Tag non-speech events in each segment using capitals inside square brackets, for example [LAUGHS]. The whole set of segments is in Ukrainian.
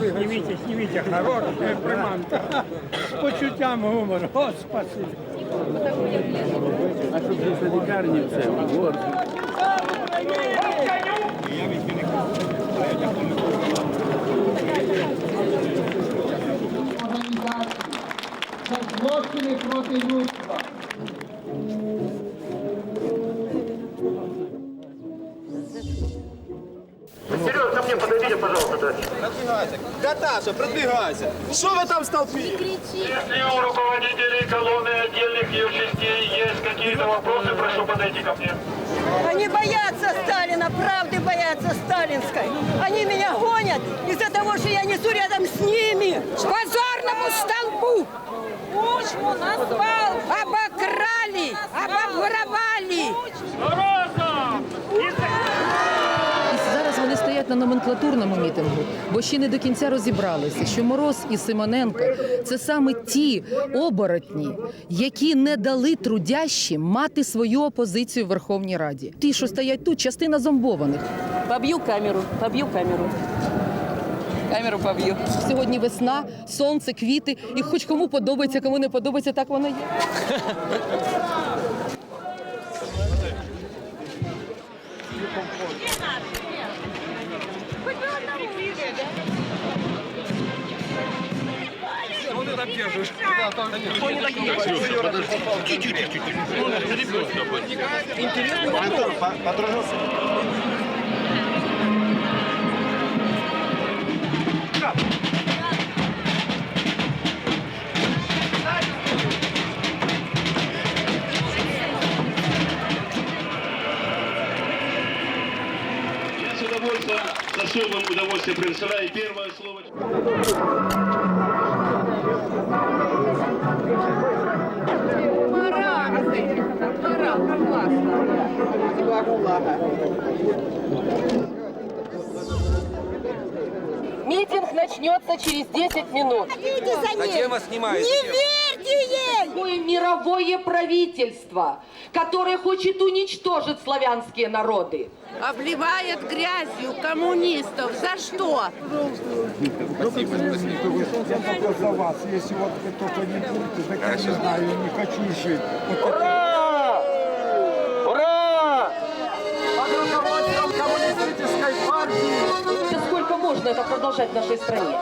Зніміть, зніміть, як народ, е, приманка. З почуттям гумору. О, спасибі. організації. Це злочини проти людства. Серега, ко мне подойдите, пожалуйста, товарищ. Продвигайся. Наташа, продвигайся. Что вы там столпили? Если у руководителей колонны отдельных ее частей есть какие-то вопросы, прошу подойти ко мне. Они боятся Сталина, правды боятся сталинской. Они меня гонят из-за того, что я несу рядом с ними. К позорному столбу. Почву назвал. Обокрали, обоворовали. І зараз вони стоять на номенклатурному мітингу, бо ще не до кінця розібралися, що Мороз і Симоненко це саме ті оборотні, які не дали трудящим мати свою опозицію в Верховній Раді. Ті, що стоять тут, частина зомбованих. Побью камеру, побью камеру. Камеру побью. Сьогодні весна, сонце, квіти, і хоч кому подобається, кому не подобається, так воно є. [LAUGHS] держишь. Кто не такие? Подожди, чуть-чуть, чуть-чуть. Интересно. Антон, подружился? удовольствие, за что вам удовольствие предоставляю первое слово. Митинг начнется через 10 минут. Идите за ней. Зачем вас снимаете? Не верьте ей. Такое мировое правительство, которое хочет уничтожить славянские народы. обливает грязью коммунистов. За что? за вас. Якщо от ви тільки не будете, так я не знаю, не хочу жити. Это продолжать в нашей стране?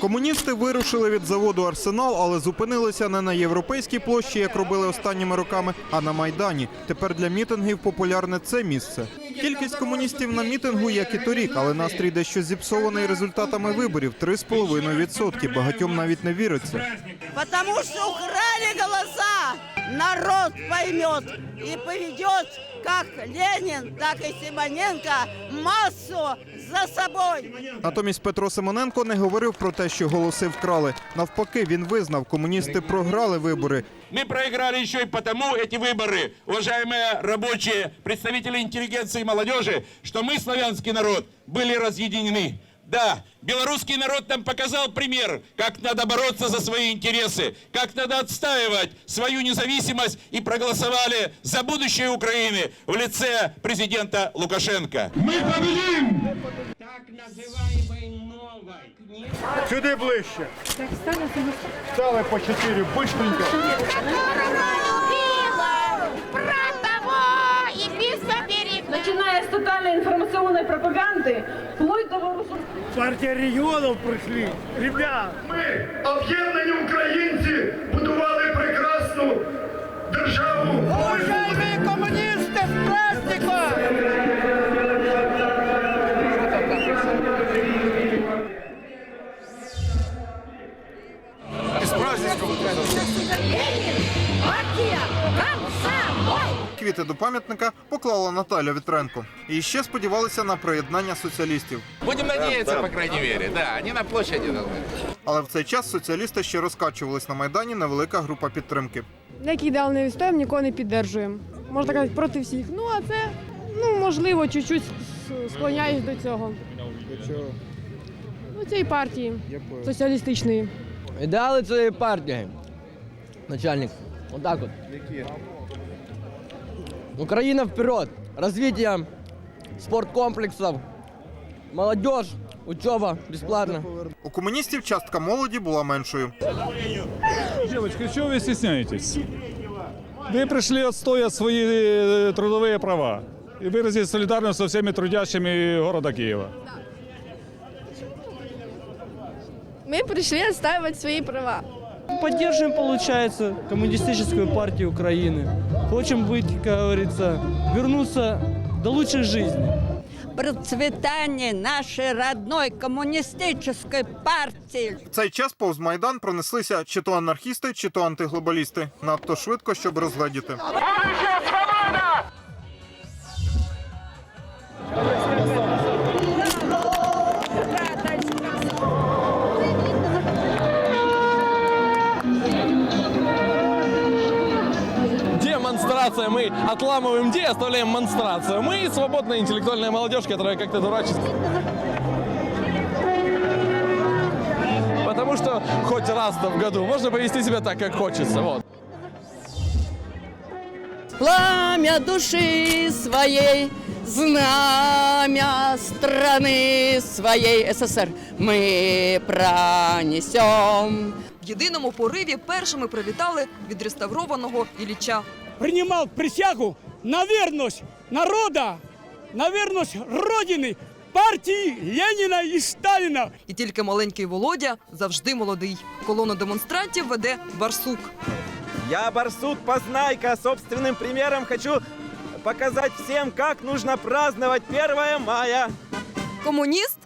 Комуністи вирушили від заводу Арсенал, але зупинилися не на європейській площі, як робили останніми роками, а на майдані. Тепер для мітингів популярне це місце. Кількість комуністів на мітингу, як і торік, але настрій дещо зіпсований результатами виборів 3,5%. Багатьом навіть не віриться. Потому что украли голоса. Народ поймет и поведет как Ленин, так и Симоненко массу за собой. Натомість Петро Симоненко не говорив про те, що голоси вкрали. Навпаки, він визнав, комуністи програли вибори. Мы проиграли еще и потому эти выборы, уважаемые рабочие, представители интеллигенции и молодежи, что мы, славянский народ, были разъединены. Да, белорусский народ нам показал пример, как надо бороться за свои интересы, как надо отстаивать свою независимость и проголосовали за будущее Украины в лице президента Лукашенко. Сюди ближче. Стали по чотири, быстренько. Начиная с тотальной информационной пропаганды, вплоть до вооруженных Партія регіонів прийшли. Ребят, Ми, об'єднані пам'ятника поклала Наталя Вітренко. І ще сподівалися на приєднання соціалістів. Будем надеяться, по крайней мере. Да, они на площади должны. Але в цей час соціалісти ще розкачувались на майдані невелика група підтримки. Деякі ідеал не відстоїмо, нікого не піддержуємо. Можна казати, проти всіх. Ну, а це, ну, можливо, чуть-чуть склоняюсь до цього. До чого? Ну, цієї партії соціалістичної. Ідеали цієї партії. Начальник. Отак от. Які? Україна вперед. Розвиття спорткомплексів. Молодіж, учоба безплатно. У комуністів частка молоді була меншою. Девочки, чего вы стесняетесь? Вы пришли отстоять свои э, трудовые права и выразить солидарность со всеми трудящими города Киева. Ми прийшли відстоювати свої права. Поддерживаем, получается, коммунистическую партию Украины. Хотим быть, как говорится, вернуться до лучшей жизни. Процветание нашей родной коммунистической партии. В цей час повз майдан пронеслися чи то анархісти, чи то антиглобалісти. Надто швидко, щоб розгледіти. Демонстрация. Мы отламываем де, оставляем монстрацию. Мы свободная интеллектуальная молодежь, которая как-то дурачится. Потому что хоть раз-то в году можно повести себя так, как хочется. Вот. Пламя души своей, знамя страны своей СССР мы пронесем. В єдиному пориві першими привітали відреставрованого Ілліча. Принимал присягу на верность народа, на верность Родины, партии Ленина и Сталина. І тільки маленький Володя завжди молодий. Колону демонстрантів веде Барсук. Я, Барсук Познайка, собственным примером хочу показать всем, как нужно праздновать 1 мая. Комуніст?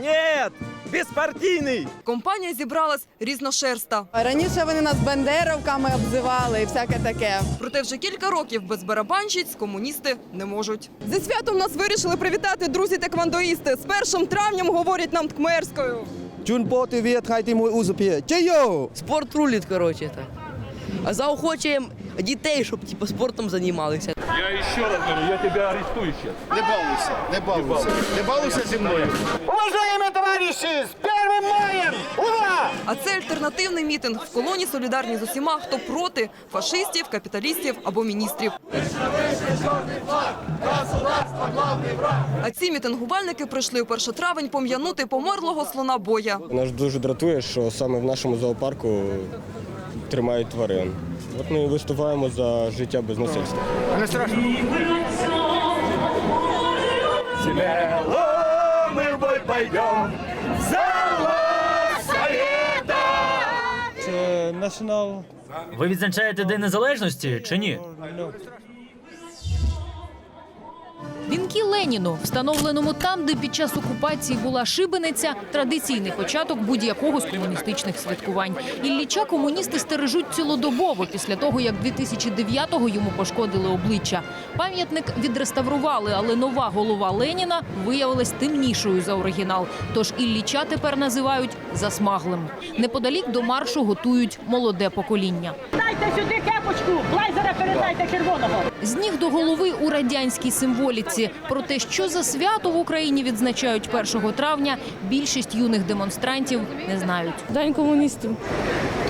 Нет, беспартийный. Компанія зібралась різношерста. Раніше вони нас бандеровками обзивали і всяке таке. Проте вже кілька років без барабанщиць комуністи не можуть. Зі святом нас вирішили привітати друзі таквандоїсти. З 1 травням говорять нам ткмерською. Чунпоти віт, хай ти мой узупє. Чайо! Спорт рулить, коротше. Так. Заохочуємо дітей, щоб типу, спортом займалися. Я еще раз говорю, я тебя арестую сейчас. Не балуйся, не балуйся. Не балуйся зі мною. А це альтернативний мітинг в колоні солідарні з усіма, хто проти фашистів, капіталістів або міністрів. А ці мітингувальники прийшли у 1 травень пом'янути померлого слона боя. Нас дуже дратує, що саме в нашому зоопарку тримають тварин. От ми виступаємо за життя без насильства. Не страшно. Мы в бой пойдем Це націонал. Ви відзначаєте День Незалежності чи ні? Вінки Леніну, встановленому там, де під час окупації була шибениця, традиційний початок будь-якого з комуністичних святкувань. Ілліча комуністи стережуть цілодобово після того, як 2009-го йому пошкодили обличчя. Пам'ятник відреставрували, але нова голова Леніна виявилась темнішою за оригінал. Тож Ілліча тепер називають засмаглим. Неподалік до маршу готують молоде покоління. Дайте сюди кепочку, блайзера передайте червоного. з ніг до голови у радянській символіці. Про те, що за свято в Україні відзначають 1 травня, більшість юних демонстрантів не знають. День комуністів.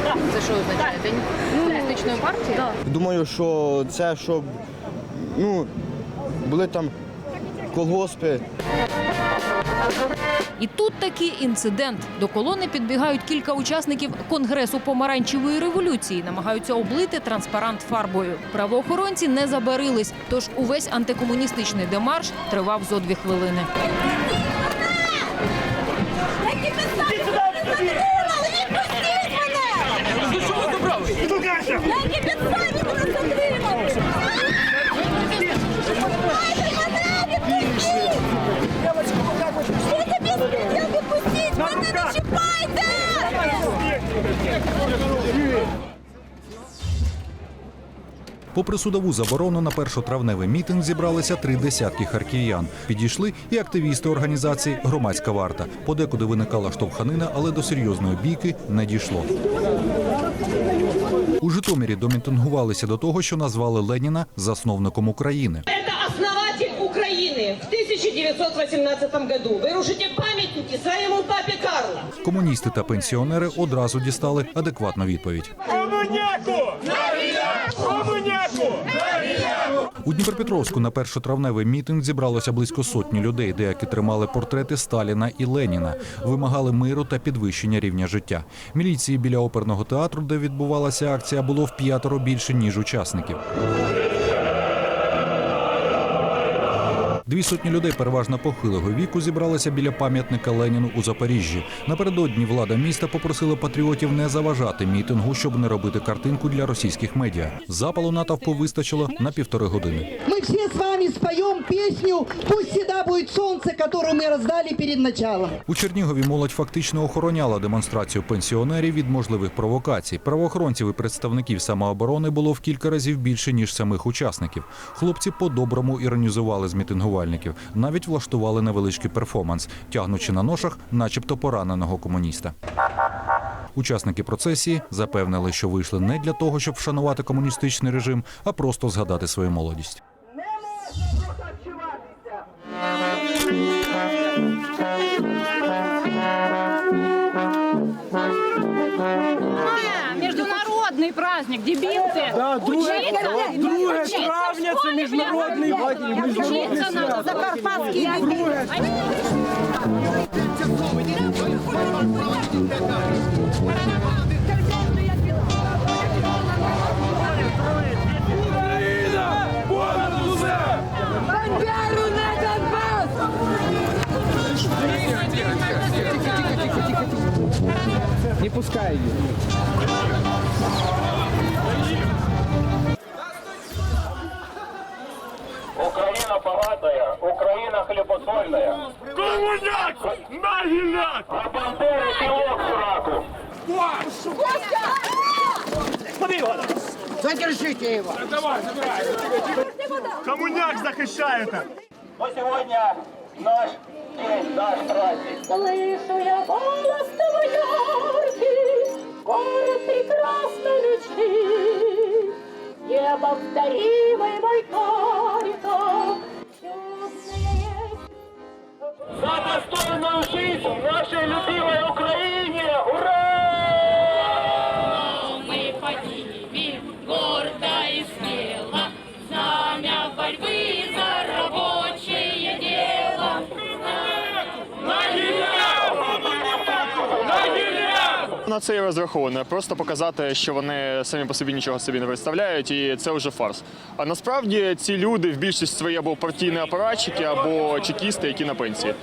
Це що означає? День комуністичної партії? Думаю, що це щоб ну, були там колгоспи. І тут такий інцидент. До колони підбігають кілька учасників конгресу помаранчевої революції, намагаються облити транспарант фарбою. Правоохоронці не забарились, тож увесь антикомуністичний демарш тривав зо дві хвилини. Попри судову заборону на першотравневий мітинг зібралися три десятки харків'ян. Підійшли і активісти організації Громадська варта. Подекуди виникала штовханина, але до серйозної бійки не дійшло. У Житомирі домітингувалися до того, що назвали Леніна засновником України. Это основатель Украины в 1918 году. Вы рушите памятники своему папе Карлу. Комуністи та пенсіонери одразу дістали адекватну відповідь. Комуняку! У Дніпропетровську на першотравневий мітинг зібралося близько сотні людей. Деякі тримали портрети Сталіна і Леніна, вимагали миру та підвищення рівня життя. Міліції біля оперного театру, де відбувалася акція, було в п'ятеро більше ніж учасників. Дві сотні людей, переважно похилого віку, зібралися біля пам'ятника Леніну у Запоріжжі. Напередодні влада міста попросила патріотів не заважати мітингу, щоб не робити картинку для російських медіа. Запалу натовпу вистачило на півтори години. Мы все с вами споем песню «Пусть всегда будет солнце», которую мы раздали перед началом. У Чернігові молодь фактично охороняла демонстрацію пенсіонерів від можливих провокацій. Правоохоронців і представників самооборони було в кілька разів більше ніж самих учасників. Хлопці по-доброму іронізували з мітингувальників, навіть влаштували невеличкий перформанс, тягнучи на ношах, начебто пораненого комуніста. Учасники процесії запевнили, що вийшли не для того, щоб вшанувати комуністичний режим, а просто згадати свою молодість. Праздник, дебилы. Да, друге- друге травня це міжнародний праздник, міжнародне свято. Закарпатский Не пускай її. богатая, Украина хлебосольная. Коммуняк! Нагиляк! А бандеры пилок в раку. Задержите его. Коммуняк захищаєте! Но сегодня наш день, наш праздник. Слышу я голос твой яркий, город прекрасной мечты. Неповторимый мой Харьков, темная за достойную жизнь нашей любимой Украине! Ура! На це і розраховано. Просто показати, що вони самі по собі нічого собі не представляють, і це вже фарс. А насправді ці люди в більшості свої або партійні апаратчики, або чекісти, які на пенсії.